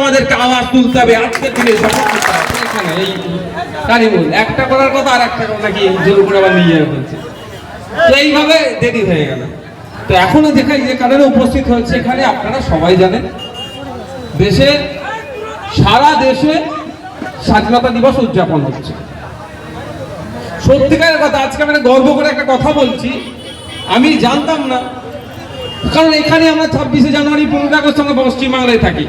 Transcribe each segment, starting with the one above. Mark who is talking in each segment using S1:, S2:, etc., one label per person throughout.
S1: আমাদেরকে আওয়াজ তুলতে হবে আজকের দিনে এই কারিমুল একটা করার কথা আর একটা কথা নাকি জোর করে আবার নিয়ে যাবে বলছে তো এইভাবে দেরি হয়ে গেল। তো এখনও যেখানে যে কারণে উপস্থিত হয়েছে এখানে আপনারা সবাই জানেন, দেশে, সারা দেশে স্বাধীনতা দিবস উদযাপন হচ্ছে। সত্যিকারের কথা, আজকে আমি গর্ব করে একটা কথা বলছি, আমি জানতাম না, কারণ এখানে আমরা ছাব্বিশে জানুয়ারি, পনেরোই আগস্ট আমরা পশ্চিমবাংলায় থাকি।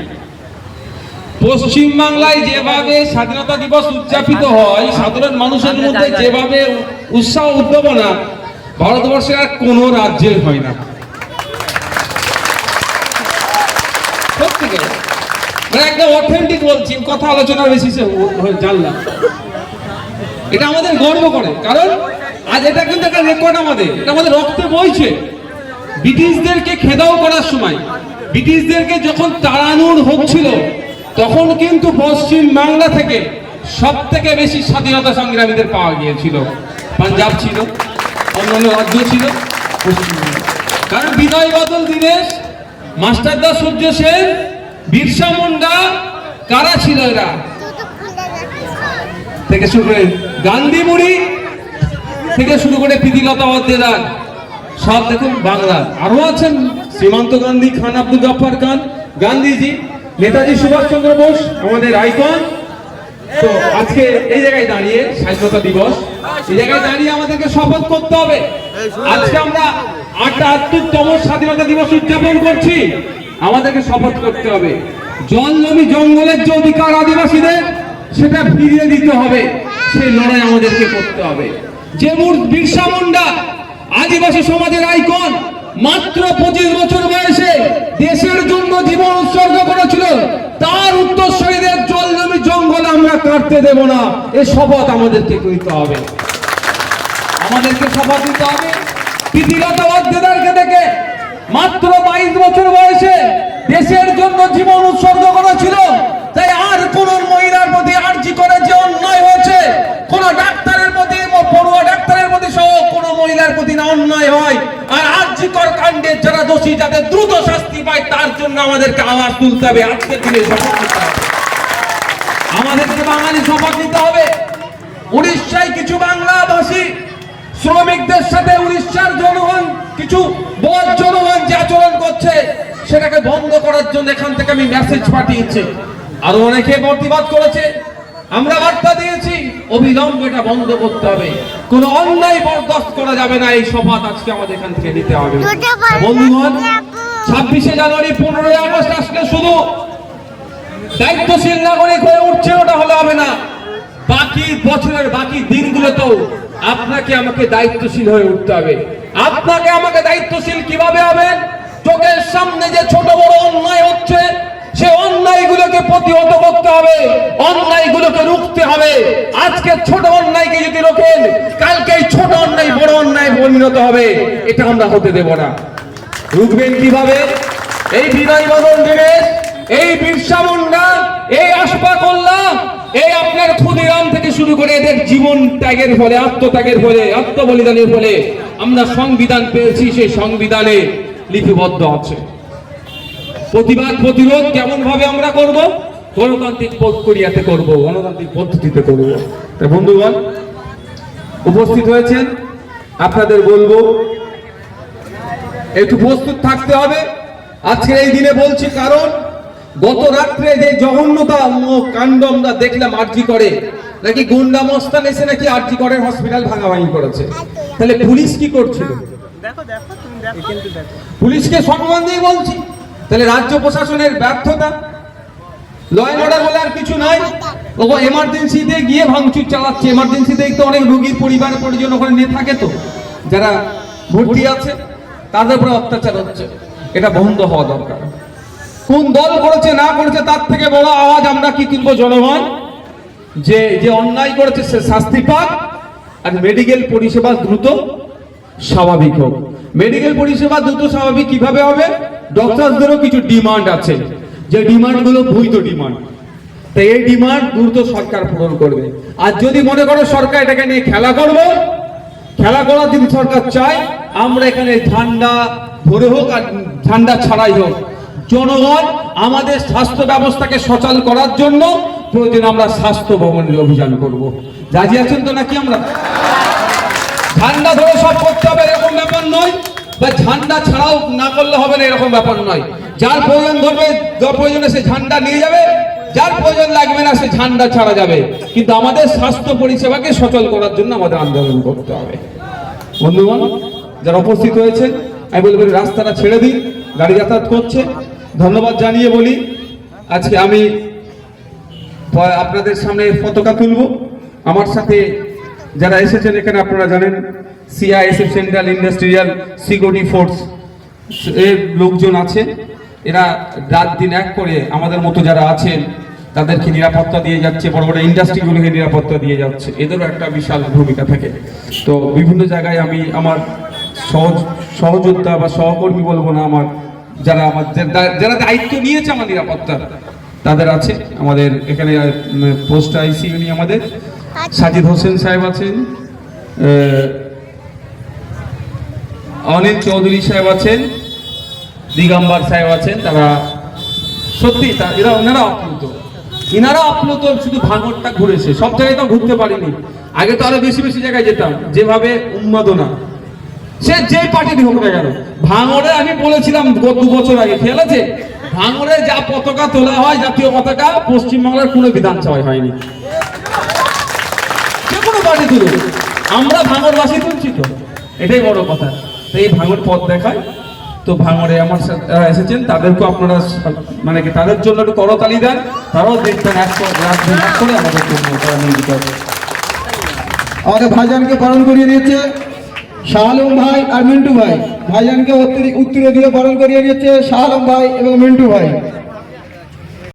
S1: পশ্চিমবাংলায় যেভাবে স্বাধীনতা দিবস উদযাপিত হয় সাধারণ মানুষের মধ্যে যেভাবে উৎসাহ উদ্দীপনা ভারতবর্ষের আর কোনো রাজ্যের হয় না। মানে একদম অথেন্টিক বলছি কথা আলোচনার বেসিসে জানলাম। এটা আমাদের গর্ব করে কারণ আজ এটা কিন্তু একটা রেকর্ড আমাদের। এটা আমাদের রক্তে বইছে। ব্রিটিশদেরকে খেদাও করার সময় ব্রিটিশদেরকে যখন তাড়ানোর হচ্ছিল তখন কিন্তু পশ্চিম বাংলা থেকে সব থেকে বেশি স্বাধীনতা সংগ্রামীদের পাওয়া গিয়েছিল। পাঞ্জাব ছিল, অন্যান্য রাজ্য ছিল পশ্চিমবঙ্গ কারণ বিনয় বাদল দীনেশ মাস্টারদা সূর্য সেন, বিরসা মুন্ডা, কারা ছিল এরা? থেকে শুরু করে গান্ধী মুড়ি, থেকে শুরু করে প্রীতিলতা ওয়াদ্দেদার সব দেখুন বাংলার। আরও আছেন সীমান্ত গান্ধী, খান আব্দুল গাফার খান, গান্ধীজি। নেতাজি সুভাষচন্দ্র বোস, আমাদের আইকন। তো আজকে এই জায়গায় দাঁড়িয়ে স্বাধীনতা দিবস, এই জায়গায় দাঁড়িয়ে আমাদেরকে শপথ করতে হবে। আজকে আমরা আটাত্তরতম স্বাধীনতা দিবস উদযাপন করছি। আমাদেরকে শপথ করতে হবে। জল জমি জঙ্গলের যে অধিকার আদিবাসীদের, সেটা ফিরিয়ে দিতে হবে। সেই লড়াই আমাদেরকে করতে হবে। যে মূর বিরসা মুন্ডা, আদিবাসী সমাজের আইকন মাত্র পঁচিশ বছর বয়সে দেশের জন্য জীবন উৎসর্গ করেছিল। তার উত্তরসূরিদের জল জমি জঙ্গল আমরা কাটতে দেব না। এ শপথ আমাদেরকে নিতে হবে। আমাদেরকে শপথ নিতে হবে। প্রীতিলতা দেখে মাত্র বাইশ বছর বয়সে দেশের জন্য জীবন উৎসর্গ করেছিল। তাই আর কোন মহিলার প্রতি আর্জি করে যে অন্যায় হয়েছে কোন ডাক্তারের প্রতি পড়ুয়া ডাক্তারের প্রতি সহ কোন মহিলার প্রতি না অন্যায় হয় আর আর্জিকর কাণ্ডের যারা দোষী যাতে দ্রুত শাস্তি পায় তার জন্য আমাদেরকে আওয়াজ তুলতে হবে আজকের দিনে শপথ নিতে হবে। আমাদেরকে বাঙালি শপথ নিতে হবে। উড়িষ্যায় কিছু বাংলাভাষী শ্রমিকদের সাথে উড়িষ্যার জনগণ কিছু বদ জনগণ যে আচরণ করছে সেটাকে বন্ধ করার জন্য এখান থেকে আমি মেসেজ পাঠিয়েছি। আরও অনেকে প্রতিবাদ করেছে। আমরা বার্তা দিয়েছি অবিলম্বে এটা বন্ধ করতে হবে। কোনো অন্যায় বরদাস্ত করা যাবে না এই শপথ আজকে আমাদের এখান থেকে নিতে হবে। বন্ধুগণ ছাব্বিশে জানুয়ারি, পনেরোই আগস্ট আজকে শুধু দায়িত্বশীল নাগরিক হয়ে উঠছে, ওটা হলে হবে না। বাকি বছরের বাকি দিনগুলোতেও আপনাকে আমাকে দায়িত্বশীল হয়ে উঠতে হবে। আপনাকে আমাকে দায়িত্বশীল কীভাবে হবে? চোখের সামনে যে ছোট বড় অন্যায় হচ্ছে, সে অন্যায়গুলোকে প্রতিহত করতে হবে, অন্যায়গুলোকে রুখতে হবে। আজকে ছোট অন্যায়কে যদি রোখেন কালকে ছোট অন্যায়, বড় অন্যায় পরিণত হবে। এটা আমরা হতে দেব না। রুখবেন কীভাবে? এই বিনয় বদল দিনেশ এই বিরসা মুন্ডা, এই আশফাক উল্লাহ এই আপনার ক্ষুদিরাম থেকে শুরু করে এদের জীবন ত্যাগের ফলে, আত্মত্যাগের ফলে, আত্মবলিদানের ফলে আমরা সংবিধান পেয়েছি, সেই সংবিধানে লিপিবদ্ধ আছে। প্রতিবাদ, প্রতিরোধ কেমন ভাবে আমরা করব? গণতান্ত্রিক প্রক্রিয়াতে করব, গণতান্ত্রিক পদ্ধতিতে করব। তাই বন্ধুগণ, উপস্থিত হয়েছেন, আপনাদের বলব একটু প্রস্তুত থাকতে হবে। আজকে এই দিনে বলছি কারণ গত রাত্রে যে জঘন্যতা কাণ্ড আমরা দেখলাম আরজি করে নাকি গুন্ডা মস্তান এসে নাকি আরজি করে হসপিটাল ভাঙাভাঙি করেছে। তাহলে পুলিশ কি করছিল?
S2: দেখো দেখো তুমি দেখো। কিন্তু দেখো।
S1: পুলিশকে সম্মান দিয়ে বলছি তাহলে রাজ্য প্রশাসনের ব্যর্থতা ল অ্যান্ড অর্ডার বলে আর কিছু নাই। ও এমার্জেন্সিতে গিয়ে ভাঙচুর চালাচ্ছে। এমার্জেন্সিতে তো অনেক রোগীর পরিবার পরিজন ওখানে নিয়ে থাকে তো যারা ভর্তি আছে। তাদের উপরে অত্যাচার হচ্ছে। এটা বন্ধ হওয়া দরকার। কোন দল করেছে, না করেছে, তার থেকে বড় আওয়াজ আমরা কি তুলবো জনগণ? যে যে অন্যায় করেছে, সে শাস্তি পাক। আর মেডিকেল পরিষেবা দ্রুত স্বাভাবিক হোক। মেডিকেল পরিষেবা দ্রুত স্বাভাবিক কীভাবে হবে? ডক্টরদেরও কিছু ডিমান্ড আছে। যে ডিমান্ডগুলো বৈধ ডিমান্ড তাই এই ডিমান্ড দ্রুত সরকার পূরণ করবে। আর যদি মনে করো সরকার এটাকে নিয়ে খেলা করবে খেলা করার যদি সরকার চায়, আমরা এখানে ঠান্ডা ধরে হোক আর ঠান্ডা ছাড়াই হোক। জনগণ আমাদের স্বাস্থ্য ব্যবস্থাকে সচল করার জন্য প্রয়োজন আমরা স্বাস্থ্য ভবনের অভিযান করব। রাজি আছেন তো নাকি আমরা? ঠান্ডা ধরে সব করতে হবে এরকম ব্যাপার নয়, বা ঝান্ডা ছাড়াও না করলে হবে না এরকম ব্যাপার নয়। যার প্রয়োজন ধরবে যার প্রয়োজনে সে ঝান্ডা নিয়ে যাবে, যার প্রয়োজন লাগবে না সে ঝান্ডা ছাড়া যাবে। কিন্তু আমাদের স্বাস্থ্য পরিষেবাকে সচল করার জন্য আমাদের আন্দোলন করতে হবে। বন্ধুগণ, যারা উপস্থিত হয়েছে আমি বলব রাস্তাটা ছেড়ে দিই গাড়ি যাতায়াত করছে। ধন্যবাদ জানিয়ে বলি, আজকে আমি আপনাদের সামনে পতাকা তুলব। আমার সাথে যারা এসেছেন এখানে আপনারা জানেন CISF central industrial security force এর লোকজন আছে। এরা রাত দিন এক করে আমাদের মতো যারা আছেন তাদেরকে নিরাপত্তা দিয়ে যাচ্ছে বড় বড় ইন্ডাস্ট্রিগুলোকে নিরাপত্তা দিয়ে যাচ্ছে। এদেরও একটা বিশাল ভূমিকা থাকে। তো বিভিন্ন জায়গায় আমি আমার সহজ সহযোদ্ধা বা সহকর্মী বলব না আমার যারা আমার যারা- দায়িত্ব নিয়েছে আমার নিরাপত্তার তাদের আছে। আমাদের এখানে পোস্ট আইসি উনি আমাদের। সাজিদ হোসেন সাহেব আছেন অনিল চৌধুরী সাহেব আছেন দিগম্বর সাহেব আছেন তারা সত্যি এরা ওনারা আপ্লুত ইনারা আপ্লুত শুধু ভাঙরটা ঘুরেছে। সব জায়গায় তো ঘুরতে পারিনি। আগে তো আরও বেশি বেশি জায়গায় যেতাম, যেভাবে উন্মাদনা। সে যে পার্টির হোক না কেন, ভাঙরে আমি বলেছিলাম গত দু বছর আগে, খেয়াল আছে? ভাঙড়ে যা পতাকা তোলা হয়, জাতীয় পতাকা, পশ্চিমবাংলার কোনো বিধানসভায় হয়নি। যে কোনো পার্টি তুলুন আমরা ভাঙরবাসী তুলছি তো। এটাই বড় কথা। তো এই ভাঙর পথ দেখায়। তো ভাঙরে আমার সাথে এসেছেন, তাদেরকেও আপনারা মানে কি তাদের জন্য একটু করতালি দেন, তারাও দেখবেন করে- আমাদের জন্য।
S3: আমাদের ভাইজানকে বরণ করিয়ে দিয়েছে শাহ ভাই আর মিন্টু ভাই ভাইজানকে উত্তরে দিয়ে বরণ করিয়ে দিয়েছে শাহ ভাই এবং মিন্টু ভাই